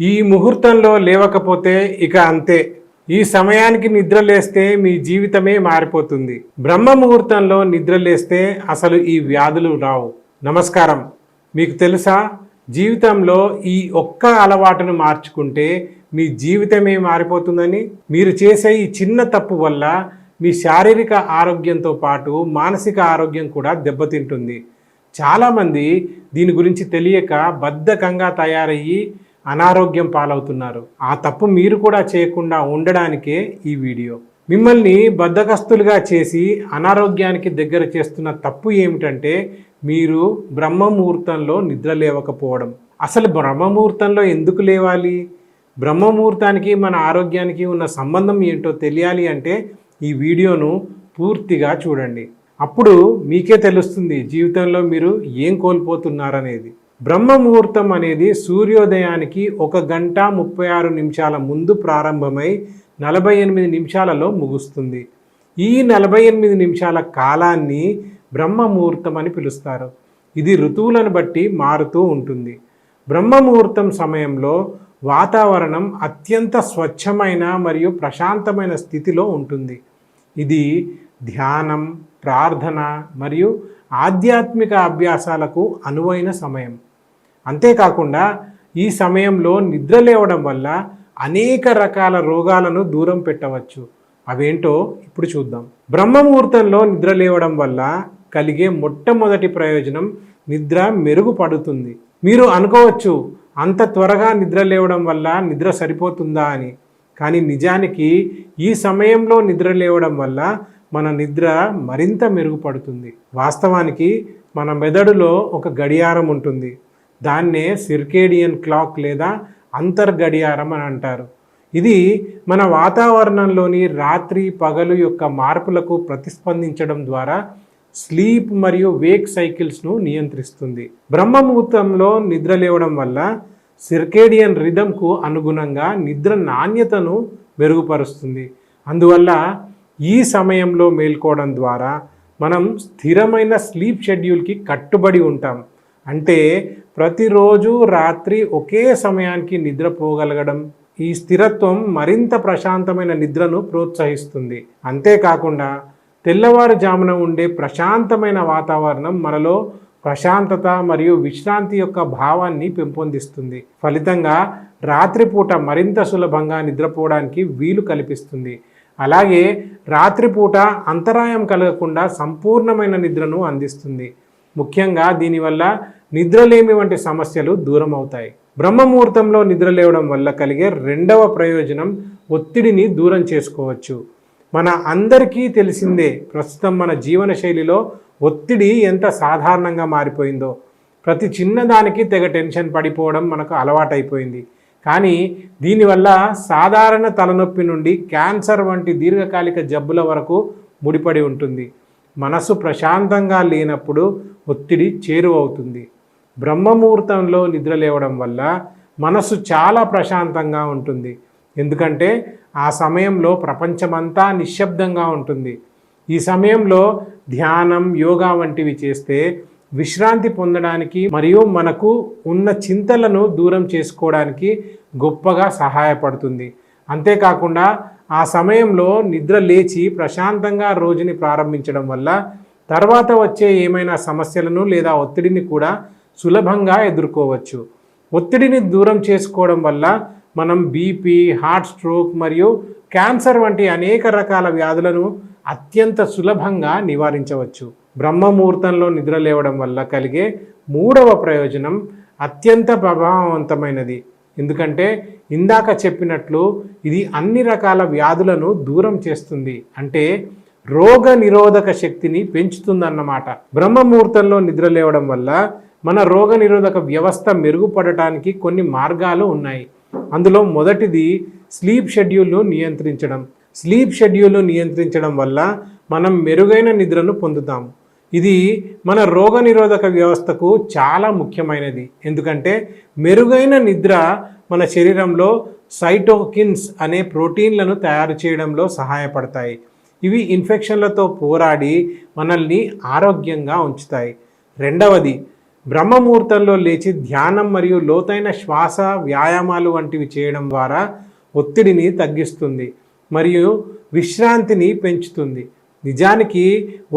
ఈ ముహూర్తంలో లేవకపోతే ఇక అంతే. ఈ సమయానికి నిద్ర లేస్తే మీ జీవితమే మారిపోతుంది. బ్రహ్మ ముహూర్తంలో నిద్ర లేస్తే అసలు ఈ వ్యాధులు రావు. నమస్కారం. మీకు తెలుసా? జీవితంలో ఈ ఒక్క అలవాటును మార్చుకుంటే మీ జీవితమే మారిపోతుందని? మీరు చేసే ఈ చిన్న తప్పు వల్ల మీ శారీరక ఆరోగ్యంతో పాటు మానసిక ఆరోగ్యం కూడా దెబ్బతింటుంది. చాలామంది దీని గురించి తెలియక బద్ధకంగా తయారయ్యి అనారోగ్యం పాలవుతున్నారు. ఆ తప్పు మీరు కూడా చేయకుండా ఉండడానికే ఈ వీడియో. మిమ్మల్ని బద్ధకస్తులుగా చేసి అనారోగ్యానికి దగ్గర చేస్తున్న తప్పు ఏమిటంటే మీరు బ్రహ్మ ముహూర్తంలో నిద్ర లేవకపోవడం. అసలు బ్రహ్మ ముహూర్తంలో ఎందుకు లేవాలి? బ్రహ్మ ముహూర్తానికి మన ఆరోగ్యానికి ఉన్న సంబంధం ఏంటో తెలియాలి అంటే ఈ వీడియోను పూర్తిగా చూడండి. అప్పుడు మీకే తెలుస్తుంది జీవితంలో మీరు ఏం కోల్పోతున్నారనేది. బ్రహ్మ ముహూర్తం అనేది సూర్యోదయానికి ఒక గంట ముప్పై ఆరు నిమిషాల ముందు ప్రారంభమై నలభై ఎనిమిది నిమిషాలలో ముగుస్తుంది. ఈ నలభై ఎనిమిది నిమిషాల కాలాన్ని బ్రహ్మ ముహూర్తం అని పిలుస్తారు. ఇది ఋతువులను బట్టి మారుతూ ఉంటుంది. బ్రహ్మ ముహూర్తం సమయంలో వాతావరణం అత్యంత స్వచ్ఛమైన మరియు ప్రశాంతమైన స్థితిలో ఉంటుంది. ఇది ధ్యానం ప్రార్థన మరియు ఆధ్యాత్మిక అభ్యాసాలకు అనువైన సమయం. అంతేకాకుండా ఈ సమయంలో నిద్ర లేవడం వల్ల అనేక రకాల రోగాలను దూరం పెట్టవచ్చు. అవేంటో ఇప్పుడు చూద్దాం. బ్రహ్మ ముహూర్తంలో నిద్ర లేవడం వల్ల కలిగే మొట్టమొదటి ప్రయోజనం నిద్ర మెరుగుపడుతుంది. మీరు అనుకోవచ్చు అంత త్వరగా నిద్ర లేవడం వల్ల నిద్ర సరిపోతుందా అని. కానీ నిజానికి ఈ సమయంలో నిద్ర లేవడం వల్ల మన నిద్ర మరింత మెరుగుపడుతుంది. వాస్తవానికి మన మెదడులో ఒక గడియారం ఉంటుంది. దాన్నే సిర్కేడియన్ క్లాక్ లేదా అంతర్గడియారం అని అంటారు. ఇది మన వాతావరణంలోని రాత్రి పగలు యొక్క మార్పులకు ప్రతిస్పందించడం ద్వారా స్లీప్ మరియు వేక్ సైకిల్స్ను నియంత్రిస్తుంది. బ్రహ్మముహూర్తంలో నిద్ర లేవడం వల్ల సిర్కేడియన్ రిధంకు అనుగుణంగా నిద్ర నాణ్యతను మెరుగుపరుస్తుంది. అందువల్ల ఈ సమయంలో మేల్కోవడం ద్వారా మనం స్థిరమైన స్లీప్ షెడ్యూల్కి కట్టుబడి ఉంటాం. అంటే ప్రతిరోజు రాత్రి ఒకే సమయానికి నిద్రపోగలగడం ఈ స్థిరత్వం మరింత ప్రశాంతమైన నిద్రను ప్రోత్సహిస్తుంది. అంతేకాకుండా తెల్లవారుజామున ఉండే ప్రశాంతమైన వాతావరణం మనలో ప్రశాంతత మరియు విశ్రాంతి యొక్క భావాన్ని పెంపొందిస్తుంది. ఫలితంగా రాత్రిపూట మరింత సులభంగా నిద్రపోవడానికి వీలు కల్పిస్తుంది. అలాగే రాత్రిపూట అంతరాయం కలగకుండా సంపూర్ణమైన నిద్రను అందిస్తుంది. ముఖ్యంగా దీనివల్ల నిద్రలేమి వంటి సమస్యలు దూరం అవుతాయి. బ్రహ్మముహూర్తంలో నిద్ర లేవడం వల్ల కలిగే రెండవ ప్రయోజనం ఒత్తిడిని దూరం చేసుకోవచ్చు. మన అందరికీ తెలిసిందే ప్రస్తుతం మన జీవన శైలిలో ఒత్తిడి ఎంత సాధారణంగా మారిపోయిందో. ప్రతి చిన్నదానికి తెగ టెన్షన్ పడిపోవడం మనకు అలవాటైపోయింది. కానీ దీనివల్ల సాధారణ తలనొప్పి నుండి క్యాన్సర్ వంటి దీర్ఘకాలిక జబ్బుల వరకు ముడిపడి ఉంటుంది. మనసు ప్రశాంతంగా లేనప్పుడు ఒత్తిడి చేరువవుతుంది. బ్రహ్మముహూర్తంలో నిద్ర లేవడం వల్ల మనసు చాలా ప్రశాంతంగా ఉంటుంది. ఎందుకంటే ఆ సమయంలో ప్రపంచమంతా నిశ్శబ్దంగా ఉంటుంది. ఈ సమయంలో ధ్యానం యోగా వంటివి చేస్తే విశ్రాంతి పొందడానికి మరియు మనకు ఉన్న చింతలను దూరం చేసుకోవడానికి గొప్పగా సహాయపడుతుంది. అంతేకాకుండా ఆ సమయంలో నిద్ర లేచి ప్రశాంతంగా రోజుని ప్రారంభించడం వల్ల తర్వాత వచ్చే ఏమైనా సమస్యలను లేదా ఒత్తిడిని కూడా సులభంగా ఎదుర్కోవచ్చు. ఒత్తిడిని దూరం చేసుకోవడం వల్ల మనం బీపీ హార్ట్ స్ట్రోక్ మరియు క్యాన్సర్ వంటి అనేక రకాల వ్యాధులను అత్యంత సులభంగా నివారించవచ్చు. బ్రహ్మ ముహూర్తంలో నిద్ర లేవడం వల్ల కలిగే మూడవ ప్రయోజనం అత్యంత ప్రభావవంతమైనది. ఎందుకంటే ఇందాక చెప్పినట్లు ఇది అన్ని రకాల వ్యాధులను దూరం చేస్తుంది. అంటే రోగ నిరోధక శక్తిని పెంచుతుందన్నమాట. బ్రహ్మ ముహూర్తంలో నిద్ర లేవడం వల్ల మన రోగ నిరోధక వ్యవస్థ మెరుగుపడటానికి కొన్ని మార్గాలు ఉన్నాయి. అందులో మొదటిది స్లీప్ షెడ్యూల్ను నియంత్రించడం. స్లీప్ షెడ్యూల్ను నియంత్రించడం వల్ల మనం మెరుగైన నిద్రను పొందుతాము ఇది మన రోగనిరోధక వ్యవస్థకు చాలా ముఖ్యమైనది. ఎందుకంటే మెరుగైన నిద్ర మన శరీరంలో సైటోకిన్స్ అనే ప్రోటీన్లను తయారు చేయడంలో సహాయపడతాయి. ఇవి ఇన్ఫెక్షన్లతో పోరాడి మనల్ని ఆరోగ్యంగా ఉంచుతాయి. రెండవది బ్రహ్మముహూర్తంలో లేచి ధ్యానం మరియు లోతైన శ్వాస వ్యాయామాలు వంటివి చేయడం ద్వారా ఒత్తిడిని తగ్గిస్తుంది మరియు విశ్రాంతిని పెంచుతుంది. నిజానికి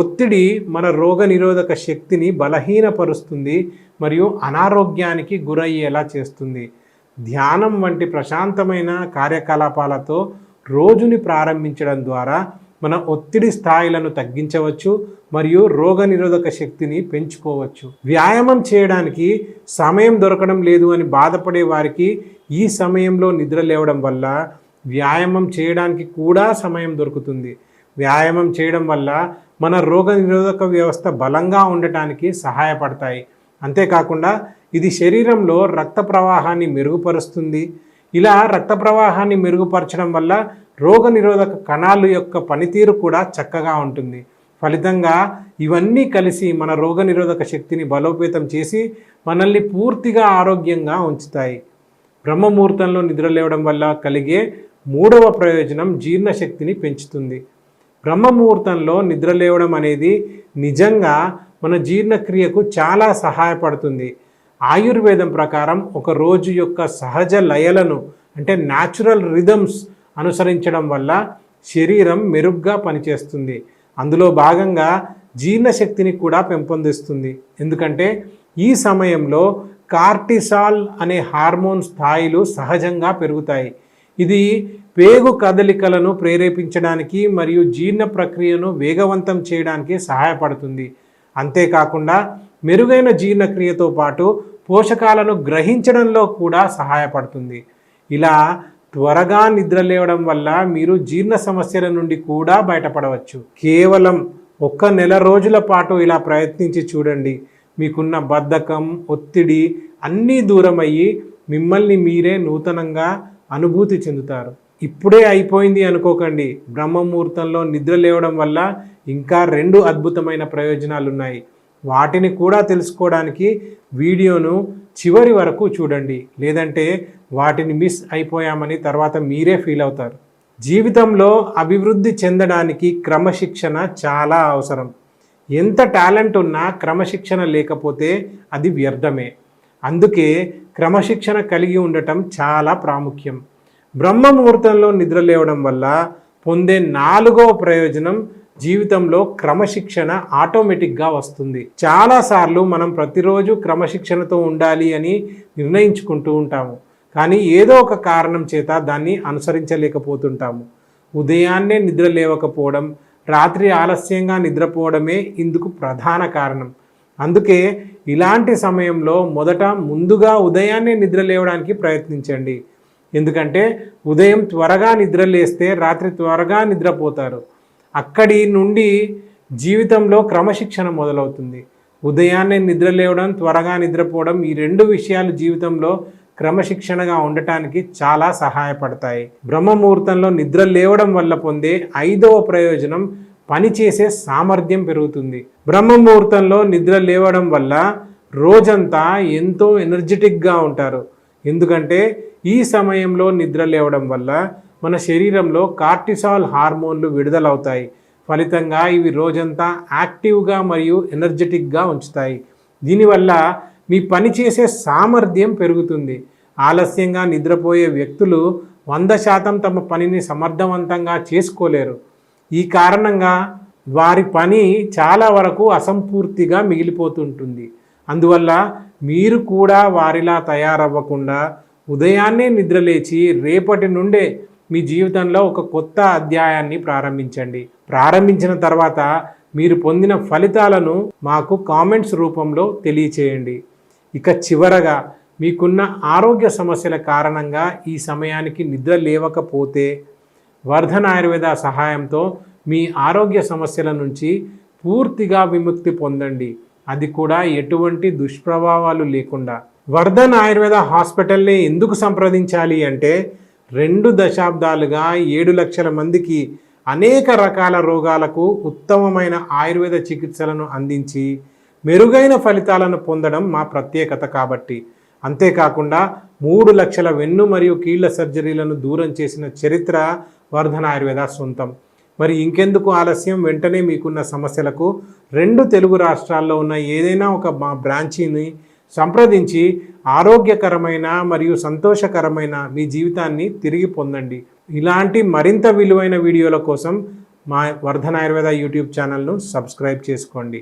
ఒత్తిడి మన రోగ నిరోధక శక్తిని బలహీనపరుస్తుంది మరియు అనారోగ్యానికి గురయ్యేలా చేస్తుంది. ధ్యానం వంటి ప్రశాంతమైన కార్యకలాపాలతో రోజుని ప్రారంభించడం ద్వారా మన ఒత్తిడి స్థాయిలను తగ్గించవచ్చు మరియు రోగనిరోధక శక్తిని పెంచుకోవచ్చు. వ్యాయామం చేయడానికి సమయం దొరకడం లేదు అని బాధపడే వారికి ఈ సమయంలో నిద్ర లేవడం వల్ల వ్యాయామం చేయడానికి కూడా సమయం దొరుకుతుంది. వ్యాయామం చేయడం వల్ల మన రోగనిరోధక వ్యవస్థ బలంగా ఉండటానికి సహాయపడతాయి. అంతేకాకుండా ఇది శరీరంలో రక్త ప్రవాహాన్ని మెరుగుపరుస్తుంది. ఇలా రక్త ప్రవాహాన్ని మెరుగుపరచడం వల్ల రోగనిరోధక కణాలు యొక్క పనితీరు కూడా చక్కగా ఉంటుంది. ఫలితంగా ఇవన్నీ కలిసి మన రోగనిరోధక శక్తిని బలోపేతం చేసి మనల్ని పూర్తిగా ఆరోగ్యంగా ఉంచుతాయి. బ్రహ్మముహూర్తంలో నిద్రలేవడం వల్ల కలిగే మూడవ ప్రయోజనం జీర్ణశక్తిని పెంచుతుంది. బ్రహ్మముహూర్తంలో నిద్రలేవడం అనేది నిజంగా మన జీర్ణక్రియకు చాలా సహాయపడుతుంది. ఆయుర్వేదం ప్రకారం ఒక రోజు యొక్క సహజ లయలను అంటే న్యాచురల్ రిథమ్స్ అనుసరించడం వల్ల శరీరం మెరుగ్గా పనిచేస్తుంది. అందులో భాగంగా జీర్ణశక్తిని కూడా పెంపొందిస్తుంది. ఎందుకంటే ఈ సమయంలో కార్టిసాల్ అనే హార్మోన్ స్థాయిలు సహజంగా పెరుగుతాయి. ఇది పేగు కదలికలను ప్రేరేపించడానికి మరియు జీర్ణ ప్రక్రియను వేగవంతం చేయడానికి సహాయపడుతుంది. అంతేకాకుండా మెరుగైన జీర్ణక్రియతో పాటు పోషకాలను గ్రహించడంలో కూడా సహాయపడుతుంది. ఇలా త్వరగా నిద్ర లేవడం వల్ల మీరు జీర్ణ సమస్యల నుండి కూడా బయటపడవచ్చు. కేవలం ఒక్క నెల రోజుల పాటు ఇలా ప్రయత్నించి చూడండి. మీకున్న బద్ధకం ఒత్తిడి అన్నీ దూరం అయ్యి మిమ్మల్ని మీరే నూతనంగా అనుభూతి చెందుతారు. ఇప్పుడే అయిపోయింది అనుకోకండి. బ్రహ్మముహూర్తంలో నిద్ర లేవడం వల్ల ఇంకా రెండు అద్భుతమైన ప్రయోజనాలు ఉన్నాయి వాటిని కూడా తెలుసుకోవడానికి వీడియోను చివరి వరకు చూడండి. లేదంటే వాటిని మిస్ అయిపోయామని తర్వాత మీరే ఫీల్ అవుతారు. జీవితంలో అభివృద్ధి చెందడానికి క్రమశిక్షణ చాలా అవసరం. ఎంత టాలెంట్ ఉన్నా క్రమశిక్షణ లేకపోతే అది వ్యర్థమే. అందుకే క్రమశిక్షణ కలిగి ఉండటం చాలా ప్రాముఖ్యం. బ్రహ్మ ముహూర్తంలో నిద్ర లేవడం వల్ల పొందే నాలుగవ ప్రయోజనం జీవితంలో క్రమశిక్షణ ఆటోమేటిక్గా వస్తుంది. చాలాసార్లు మనం ప్రతిరోజు క్రమశిక్షణతో ఉండాలి అని నిర్ణయించుకుంటూ ఉంటాము. కానీ ఏదో ఒక కారణం చేత దాన్ని అనుసరించలేకపోతుంటాము. ఉదయాన్నే నిద్ర లేవకపోవడం రాత్రి ఆలస్యంగా నిద్రపోవడమే ఇందుకు ప్రధాన కారణం. అందుకే ఇలాంటి సమయంలో మొదట ముందుగా ఉదయాన్నే నిద్ర లేవడానికి ప్రయత్నించండి. ఎందుకంటే ఉదయం త్వరగా నిద్ర లేస్తే రాత్రి త్వరగా నిద్రపోతారు. అక్కడి నుండి జీవితంలో క్రమశిక్షణ మొదలవుతుంది. ఉదయాన్నే నిద్ర లేవడం త్వరగా నిద్రపోవడం ఈ రెండు విషయాలు జీవితంలో క్రమశిక్షణగా ఉండటానికి చాలా సహాయపడతాయి. బ్రహ్మముహూర్తంలో నిద్ర లేవడం వల్ల పొందే ఐదవ ప్రయోజనం పనిచేసే సామర్థ్యం పెరుగుతుంది. బ్రహ్మముహూర్తంలో నిద్ర లేవడం వల్ల రోజంతా ఎంతో ఎనర్జెటిక్గా ఉంటారు. ఎందుకంటే ఈ సమయంలో నిద్ర లేవడం వల్ల మన శరీరంలో కార్టిసాల్ హార్మోన్లు విడుదలవుతాయి. ఫలితంగా ఇవి రోజంతా యాక్టివ్గా మరియు ఎనర్జెటిక్గా ఉంచుతాయి. దీనివల్ల మీ పనిచేసే సామర్థ్యం పెరుగుతుంది. ఆలస్యంగా నిద్రపోయే వ్యక్తులు వంద శాతం తమ పనిని సమర్థవంతంగా చేసుకోలేరు. ఈ కారణంగా వారి పని చాలా వరకు అసంపూర్తిగా మిగిలిపోతుంటుంది. అందువల్ల మీరు కూడా వారిలా తయారవ్వకుండా ఉదయాన్నే నిద్రలేచి రేపటి నుండే మీ జీవితంలో ఒక కొత్త అధ్యాయాన్ని ప్రారంభించండి. ప్రారంభించిన తర్వాత మీరు పొందిన ఫలితాలను మాకు కామెంట్స్ రూపంలో తెలియచేయండి. ఇక చివరగా మీకున్న ఆరోగ్య సమస్యల కారణంగా ఈ సమయానికి నిద్ర లేవకపోతే వర్ధన ఆయుర్వేద సహాయంతో మీ ఆరోగ్య సమస్యల నుంచి పూర్తిగా విముక్తి పొందండి. అది కూడా ఎటువంటి దుష్ప్రభావాలు లేకుండా. వర్ధన్ ఆయుర్వేద హాస్పిటల్ని ఎందుకు సంప్రదించాలి అంటే రెండు దశాబ్దాలుగా ఏడు లక్షల మందికి అనేక రకాల రోగాలకు ఉత్తమమైన ఆయుర్వేద చికిత్సలను అందించి మెరుగైన ఫలితాలను పొందడం మా ప్రత్యేకత కాబట్టి. అంతేకాకుండా మూడు లక్షల వెన్ను మరియు కీళ్ళ సర్జరీలను దూరం చేసిన చరిత్ర వర్ధన ఆయుర్వేద సొంతం. మరి ఇంకెందుకు ఆలస్యం? వెంటనే మీకున్న సమస్యలకు రెండు తెలుగు రాష్ట్రాల్లో ఉన్న ఏదైనా ఒక మా బ్రాంచీని సంప్రదించి ఆరోగ్యకరమైన మరియు సంతోషకరమైన మీ జీవితాన్ని తిరిగి పొందండి. ఇలాంటి మరింత విలువైన వీడియోల కోసం మా వర్ధన ఆయుర్వేద యూట్యూబ్ ఛానల్ను సబ్స్క్రైబ్ చేసుకోండి.